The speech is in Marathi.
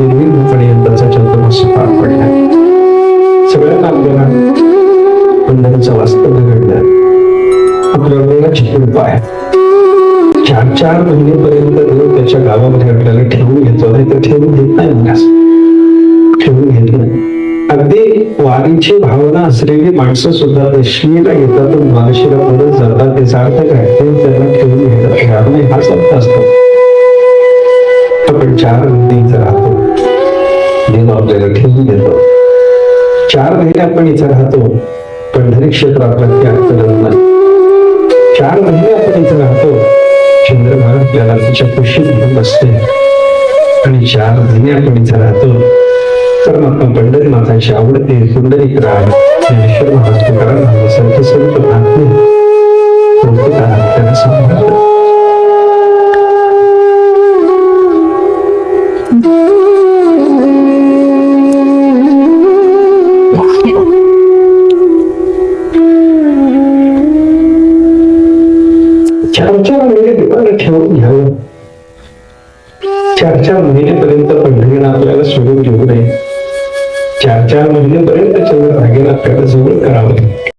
निर्विघ्नपणे यंदाचा चंद्रमास पार पडला. सगळ्यांना आपल्याला पंढरीचं वास्तव घडला आपल्या वेळाची कृपा आहे चार चार महिनेपर्यंत देव त्याच्या गावामध्ये आपल्याला ठेवून घेतो. नाही तर ठेवून घेत नाही माणूस ठेवून घेत नाही. अगदी वारीची भावना असलेली माणसं सुद्धा दशमीला येतात मानशीला परत जातात. त्याचा अर्थ काय ते त्यांना ठेवून घेतात. तयार नाही हाच अर्थ असतो. आपल्याला ठेवून देतो चार महिने आपण इथं राहतो पंढरी क्षेत्र आपलं त्याग करत नाही. चार महिने आपण इथं राहतो चंद्रभागा आपल्याला तिच्या कुशीत घेऊन बसते. आणि चार महिने आपण इथं राहतो तर मग पंढरी मातांची आवडते पुंडरीक राग ज्ञानेश्वर महाराज चार चार महिने देवाला ठेवून घ्यावं. चार चार महिनेपर्यंत पंढरीनं आपल्याला सोडून घेऊ नये. चार चार महिनेपर्यंत चंद्रभागेला आपल्याला जवळ करावं.